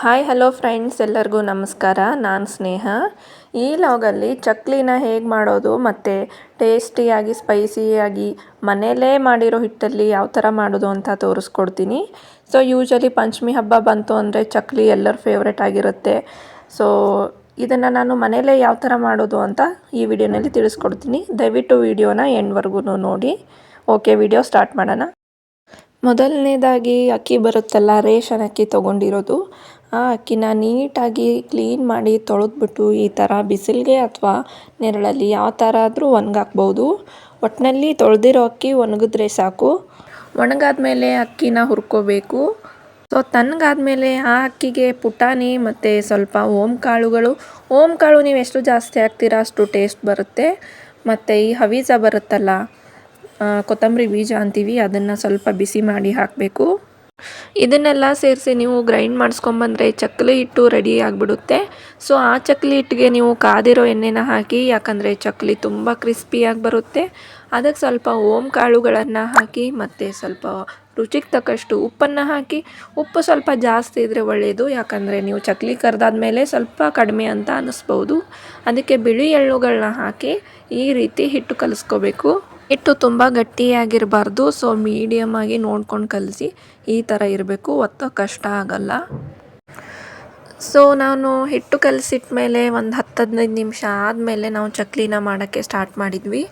Hi, hello friends, ಎಲ್ಲರಿಗೂ ನಮಸ್ಕಾರ. ನಾನು ಸ್ನೇಹ. ಈ ಲಾಗಲ್ಲಿ ಚಕ್ಲಿನ ಹೇಗೆ ಮಾಡೋದು ಮತ್ತು ಟೇಸ್ಟಿಯಾಗಿ, ಸ್ಪೈಸಿಯಾಗಿ ಮನೆಯಲ್ಲೇ ಮಾಡಿರೋ ಹಿಟ್ಟಲ್ಲಿ ಯಾವ ಥರ ಮಾಡೋದು ಅಂತ ತೋರಿಸ್ಕೊಡ್ತೀನಿ. ಸೊ ಯೂಶಲಿ ಪಂಚಮಿ ಹಬ್ಬ ಬಂತು ಅಂದರೆ ಚಕ್ಲಿ ಎಲ್ಲರ ಫೇವ್ರೆಟ್ ಆಗಿರುತ್ತೆ. ಸೊ ಇದನ್ನು ನಾನು ಮನೆಯಲ್ಲೇ ಯಾವ ಥರ ಮಾಡೋದು ಅಂತ ಈ ವಿಡಿಯೋನಲ್ಲಿ ತಿಳಿಸ್ಕೊಡ್ತೀನಿ. ದಯವಿಟ್ಟು ವಿಡಿಯೋನ ಎಂಡ್ವರೆಗೂ ನೋಡಿ. ಓಕೆ, ವಿಡಿಯೋ ಸ್ಟಾರ್ಟ್ ಮಾಡೋಣ. ಮೊದಲನೇದಾಗಿ ಅಕ್ಕಿ ಬರುತ್ತಲ್ಲ, ರೇಷನ್ ಅಕ್ಕಿ ತೊಗೊಂಡಿರೋದು. ಆ ಅಕ್ಕಿನ ನೀಟಾಗಿ ಕ್ಲೀನ್ ಮಾಡಿ ತೊಳೆದ್ಬಿಟ್ಟು ಈ ಥರ ಬಿಸಿಲಿಗೆ ಅಥವಾ ನೆರಳಲ್ಲಿ ಯಾವ ಥರ ಆದರೂ ಒಣಗಾಕ್ಬೋದು. ಒಟ್ಟಿನಲ್ಲಿ ತೊಳೆದಿರೋ ಅಕ್ಕಿ ಒಣಗಿದ್ರೆ ಸಾಕು. ಒಣಗಾದ್ಮೇಲೆ ಅಕ್ಕಿನ ಹುರ್ಕೋಬೇಕು. ಸೊ ತಣ್ಣಗಾದ್ಮೇಲೆ ಆ ಅಕ್ಕಿಗೆ ಪುಟಾಣಿ ಮತ್ತು ಸ್ವಲ್ಪ ಓಮ್ ಕಾಳುಗಳು ಓಮ್ ಕಾಳು ನೀವು ಎಷ್ಟು ಜಾಸ್ತಿ ಹಾಕ್ತೀರಾ ಅಷ್ಟು ಟೇಸ್ಟ್ ಬರುತ್ತೆ. ಮತ್ತು ಈ ಹವೀಜ ಬರುತ್ತಲ್ಲ ಕೊತ್ತಂಬರಿ ಬೀಜ ಅಂತೀವಿ, ಅದನ್ನು ಸ್ವಲ್ಪ ಬಿಸಿ ಮಾಡಿ ಹಾಕಬೇಕು. ಇದನ್ನೆಲ್ಲ ಸೇರಿಸಿ ನೀವು ಗ್ರೈಂಡ್ ಮಾಡಿಸ್ಕೊಂಬಂದ್ರೆ ಚಕ್ಕಲಿ ಹಿಟ್ಟು ರೆಡಿ ಆಗಿಬಿಡುತ್ತೆ. ಸೊ ಆ ಚಕ್ಕಲಿ ಹಿಟ್ಟಿಗೆ ನೀವು ಕಾದಿರೋ ಎಣ್ಣೆನ ಹಾಕಿ, ಯಾಕಂದರೆ ಚಕ್ಕಲಿ ತುಂಬ ಕ್ರಿಸ್ಪಿಯಾಗಿ ಬರುತ್ತೆ. ಅದಕ್ಕೆ ಸ್ವಲ್ಪ ಓಮ್ ಕಾಳುಗಳನ್ನು ಹಾಕಿ, ಮತ್ತು ಸ್ವಲ್ಪ ರುಚಿಗೆ ತಕ್ಕಷ್ಟು ಉಪ್ಪನ್ನು ಹಾಕಿ, ಉಪ್ಪು ಸ್ವಲ್ಪ ಜಾಸ್ತಿ ಇದ್ದರೆ ಒಳ್ಳೆಯದು ಯಾಕಂದರೆ ನೀವು ಚಕ್ಕಲಿ ಕರೆದಾದ್ಮೇಲೆ ಸ್ವಲ್ಪ ಕಡಿಮೆ ಅಂತ ಅನ್ನಿಸ್ಬೋದು ಅದಕ್ಕೆ ಬಿಳಿ ಎಳ್ಳುಗಳನ್ನ ಹಾಕಿ ಈ ರೀತಿ ಹಿಟ್ಟು ಕಲಿಸ್ಕೋಬೇಕು. ಹಿಟ್ಟು ತುಂಬ ಗಟ್ಟಿಯಾಗಿರಬಾರ್ದು. ಸೊ ಮೀಡಿಯಮ್ ಆಗಿ ನೋಡ್ಕೊಂಡು ಕಲಸಿ ಈ ಥರ ಇರಬೇಕು. ಒತ್ತ ಕಷ್ಟ ಆಗಲ್ಲ. ಸೊ ನಾನು ಹಿಟ್ಟು ಕಲಸಿಟ್ಟ ಮೇಲೆ ಒಂದು ಹತ್ತು ಹದಿನೈದು ನಿಮಿಷ ಆದಮೇಲೆ ನಾವು ಚಕ್ಲಿನ ಮಾಡೋಕ್ಕೆ ಸ್ಟಾರ್ಟ್ ಮಾಡಿದ್ವಿ.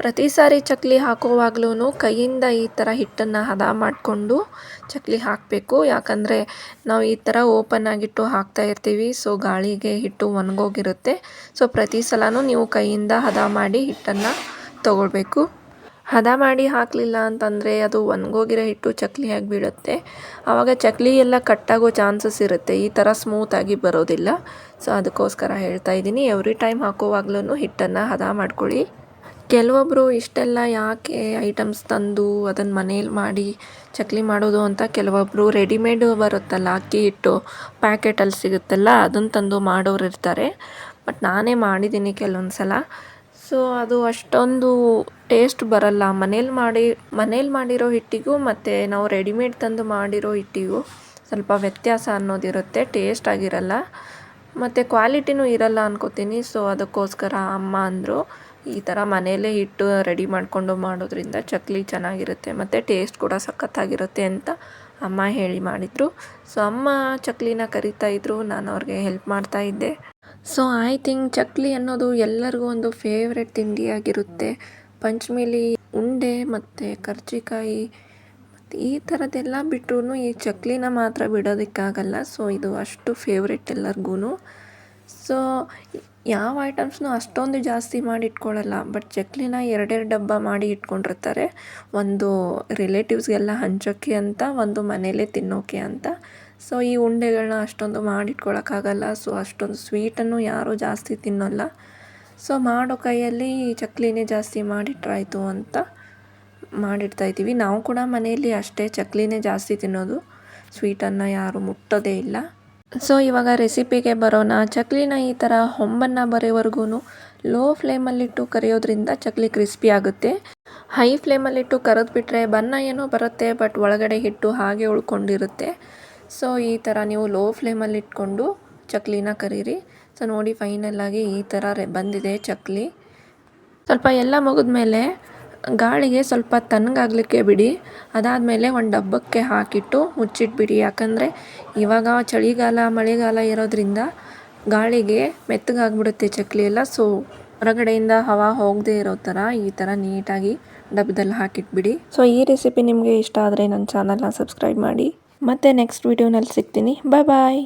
ಪ್ರತಿ ಸಾರಿ ಚಕ್ಲಿ ಹಾಕೋವಾಗ್ಲೂ ಕೈಯಿಂದ ಈ ಥರ ಹಿಟ್ಟನ್ನು ಹದ ಮಾಡಿಕೊಂಡು ಚಕ್ಲಿ ಹಾಕಬೇಕು. ಯಾಕಂದರೆ ನಾವು ಈ ಥರ ಓಪನ್ ಆಗಿಟ್ಟು ಹಾಕ್ತಾ ಇರ್ತೀವಿ. ಸೊ ಗಾಳಿಗೆ ಹಿಟ್ಟು ಒಣಗೋಗಿರುತ್ತೆ. ಸೊ ಪ್ರತಿ ಸಲವೂ ನೀವು ಕೈಯಿಂದ ಹದ ಮಾಡಿ ಹಿಟ್ಟನ್ನು ತಗೊಳ್ಬೇಕು. ಹದ ಮಾಡಿ ಹಾಕಲಿಲ್ಲ ಅಂತಂದರೆ ಅದು ಒಣಗೋಗಿರೋ ಹಿಟ್ಟು ಚಕ್ಲಿ ಆಗಿಬಿಡುತ್ತೆ ಆವಾಗ ಚಕ್ಲಿ ಎಲ್ಲ ಕಟ್ಟಾಗೋ ಚಾನ್ಸಸ್ ಇರುತ್ತೆ. ಈ ಥರ ಸ್ಮೂತಾಗಿ ಬರೋದಿಲ್ಲ. ಸೊ ಅದಕ್ಕೋಸ್ಕರ ಹೇಳ್ತಾ ಇದ್ದೀನಿ ಎವ್ರಿ ಟೈಮ್ ಹಾಕೋವಾಗ್ಲೂ ಹಿಟ್ಟನ್ನು ಹದ ಮಾಡ್ಕೊಳ್ಳಿ. ಕೆಲವೊಬ್ಬರು ಇಷ್ಟೆಲ್ಲ ಯಾಕೆ ಐಟಮ್ಸ್ ತಂದು ಅದನ್ನು ಮನೇಲಿ ಮಾಡಿ ಚಕ್ಲಿ ಮಾಡೋದು ಅಂತ ಕೆಲವೊಬ್ಬರು ರೆಡಿಮೇಡ್ ಬರುತ್ತಲ್ಲ, ಅಕ್ಕಿ ಹಿಟ್ಟು ಪ್ಯಾಕೆಟಲ್ಲಿ ಸಿಗುತ್ತಲ್ಲ ಅದನ್ನು ತಂದು ಮಾಡೋರು ಇರ್ತಾರೆ ಬಟ್ ನಾನೇ ಮಾಡಿದ್ದೀನಿ ಕೆಲವೊಂದು ಸಲ ಸೊ ಅದು ಅಷ್ಟೊಂದು ಟೇಸ್ಟ್ ಬರಲ್ಲ. ಮನೇಲಿ ಮಾಡಿ, ಮನೇಲಿ ಮಾಡಿರೋ ಹಿಟ್ಟಿಗೂ ಮತ್ತು ನಾವು ರೆಡಿಮೇಡ್ ತಂದು ಮಾಡಿರೋ ಹಿಟ್ಟಿಗೂ ಸ್ವಲ್ಪ ವ್ಯತ್ಯಾಸ ಅನ್ನೋದಿರುತ್ತೆ. ಟೇಸ್ಟ್ ಆಗಿರಲ್ಲ. ಮತ್ತು ಕ್ವಾಲಿಟಿನೂ ಇರಲ್ಲ ಅನ್ಕೋತೀನಿ. ಸೊ ಅದಕ್ಕೋಸ್ಕರ ಅಮ್ಮ ಅಂದರು, ಈ ಥರ ಮನೆಯಲ್ಲೇ ಹಿಟ್ಟು ರೆಡಿ ಮಾಡಿಕೊಂಡು ಮಾಡೋದ್ರಿಂದ ಚಕ್ಲಿ ಚೆನ್ನಾಗಿರುತ್ತೆ ಮತ್ತು ಟೇಸ್ಟ್ ಕೂಡ ಸಖತ್ತಾಗಿರುತ್ತೆ ಅಂತ ಅಮ್ಮ ಹೇಳಿ ಮಾಡಿದರು. ಸೊ ಅಮ್ಮ ಚಕ್ಲಿನ ಇದ್ದರು ನಾನು ಅವ್ರಿಗೆ ಹೆಲ್ಪ್ ಮಾಡ್ತಾಯಿದ್ದೆ ಸೊ ಐ ಥಿಂಕ್ ಚಕ್ಲಿ ಅನ್ನೋದು ಎಲ್ಲರಿಗೂ ಒಂದು ಫೇವ್ರೆಟ್ ತಿಂಡಿಯಾಗಿರುತ್ತೆ ಪಂಚಮಿಲಿ ಉಂಡೆ ಮತ್ತು ಕರ್ಜಿಕಾಯಿ ಮತ್ತು ಈ ಥರದ್ದೆಲ್ಲ ಬಿಟ್ರೂ ಈ ಚಕ್ಲಿನ ಮಾತ್ರ ಬಿಡೋದಕ್ಕಾಗಲ್ಲ. ಸೊ ಇದು ಅಷ್ಟು ಫೇವ್ರೆಟ್ ಎಲ್ಲರಿಗೂ ಸೊ ಯಾವ ಐಟಮ್ಸ್ನೂ ಅಷ್ಟೊಂದು ಜಾಸ್ತಿ ಮಾಡಿ ಇಟ್ಕೊಳ್ಳಲ್ಲ ಬಟ್ ಚಕ್ಲಿನ ಎರಡೆರಡು ಡಬ್ಬ ಮಾಡಿ ಇಟ್ಕೊಂಡಿರ್ತಾರೆ. ಒಂದು ರಿಲೇಟಿವ್ಸ್ಗೆಲ್ಲ ಹಂಚೋಕ್ಕೆ ಅಂತ, ಒಂದು ಮನೇಲೇ ತಿನ್ನೋಕೆ ಅಂತ. ಸೊ ಈ ಉಂಡೆಗಳನ್ನ ಅಷ್ಟೊಂದು ಮಾಡಿಟ್ಕೊಳ್ಳೋಕ್ಕಾಗಲ್ಲ ಸೊ ಅಷ್ಟೊಂದು ಸ್ವೀಟನ್ನು ಯಾರೂ ಜಾಸ್ತಿ ತಿನ್ನೋಲ್ಲ. ಸೊ ಮಾಡೋ ಕೈಯಲ್ಲಿ ಚಕ್ಲಿನೇ ಜಾಸ್ತಿ ಮಾಡಿಟ್ರಾಯ್ತು ಅಂತ ಮಾಡಿಡ್ತಾಯಿದ್ದೀವಿ ನಾವು ಕೂಡ ಮನೆಯಲ್ಲಿ ಅಷ್ಟೇ ಚಕ್ಲಿನೇ ಜಾಸ್ತಿ ತಿನ್ನೋದು. ಸ್ವೀಟನ್ನು ಯಾರು ಮುಟ್ಟೋದೇ ಇಲ್ಲ. ಸೊ ಇವಾಗ ರೆಸಿಪಿಗೆ ಬರೋಣ. ಚಕ್ಲಿನ ಈ ಥರ ಹೊಂಬನ್ನು ಬರೋವರೆಗೂ ಲೋ ಫ್ಲೇಮಲ್ಲಿಟ್ಟು ಕರಿಯೋದ್ರಿಂದ ಚಕ್ಲಿ ಕ್ರಿಸ್ಪಿ ಆಗುತ್ತೆ. ಹೈ ಫ್ಲೇಮಲ್ಲಿಟ್ಟು ಕರೆದ್ಬಿಟ್ರೆ ಬಣ್ಣ ಏನೋ ಬರುತ್ತೆ ಬಟ್ ಒಳಗಡೆ ಹಿಟ್ಟು ಹಾಗೆ ಉಳ್ಕೊಂಡಿರುತ್ತೆ. ಸೊ, ಈ ಥರ ನೀವು ಲೋ ಫ್ಲೇಮಲ್ಲಿ ಇಟ್ಕೊಂಡು ಚಕ್ಲಿನ ಕರೀರಿ. ಸೊ, ನೋಡಿ ಫೈನಲ್ಲಾಗಿ ಈ ಥರ ಬಂದಿದೆ ಚಕ್ಲಿ. ಸ್ವಲ್ಪ ಎಲ್ಲ ಮುಗಿದ್ಮೇಲೆ ಗಾಳಿಗೆ ಸ್ವಲ್ಪ ತಣ್ಣಗಾಗಲಿಕ್ಕೆ ಬಿಡಿ. ಅದಾದಮೇಲೆ ಒಂದು ಡಬ್ಬಕ್ಕೆ ಹಾಕಿಟ್ಟು ಮುಚ್ಚಿಟ್ಬಿಡಿ. ಯಾಕಂದರೆ ಇವಾಗ ಚಳಿಗಾಲ, ಮಳೆಗಾಲ ಇರೋದ್ರಿಂದ ಗಾಳಿಗೆ ಮೆತ್ತಗಾಗ್ಬಿಡುತ್ತೆ ಚಕ್ಲಿ ಎಲ್ಲ. ಸೊ, ಹೊರಗಡೆಯಿಂದ ಹವಾ ಹೋಗದೇ ಇರೋ ಥರ ಈ ಥರ ನೀಟಾಗಿ ಡಬ್ಬದಲ್ಲಿ ಹಾಕಿಟ್ಬಿಡಿ. ಸೊ, ಈ ರೆಸಿಪಿ ನಿಮಗೆ ಇಷ್ಟ ಆದರೆ ನನ್ನ ಚಾನಲ್ನ ಸಬ್ಸ್ಕ್ರೈಬ್ ಮಾಡಿ. ಮತ್ತೆ ನೆಕ್ಸ್ಟ್ ವೀಡಿಯೋನಲ್ಲಿ ಸಿಗ್ತೀನಿ. ಬಾಯ್ ಬಾಯ್